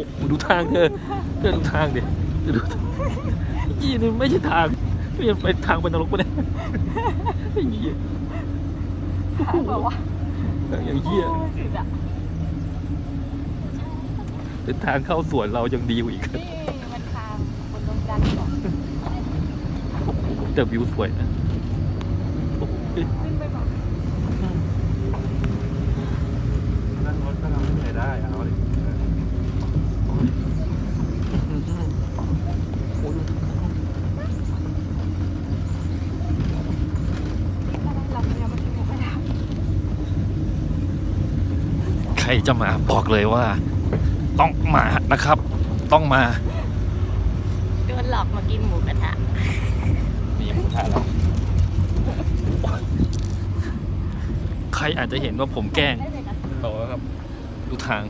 อ้โหดูทางเธอเธอดูทางดิเธอดูทางยี่นี่ไม่ใช่ทางนี่มันไปทางเป็นนรกปะเนี่ยไอ้เหี้ยแบบว่าอย่างเหี้ยสุดอะเป็นทางเข้าสวนเรายังดีกว่าอีกนี่มันทางบนดวงจันทร์ก่อนแต่วิวสวยนะโอ้โห ขึ้นไปบอก นั่งรถก็ทำให้เหนื่อยได้เอาดิ โอ้โหดูทาง เรายังไม่ถึงไม่ได้ ใค รจะมาบอกเลยว่า ต้องมานะครับ ต้องมาโดนหลอกมากินหมูกระทะนี่ยังถ่ายแล้วใครอาจจะเห็นว่าผมแกล้งได้เลยนะบอกว่าครับ ดูทาง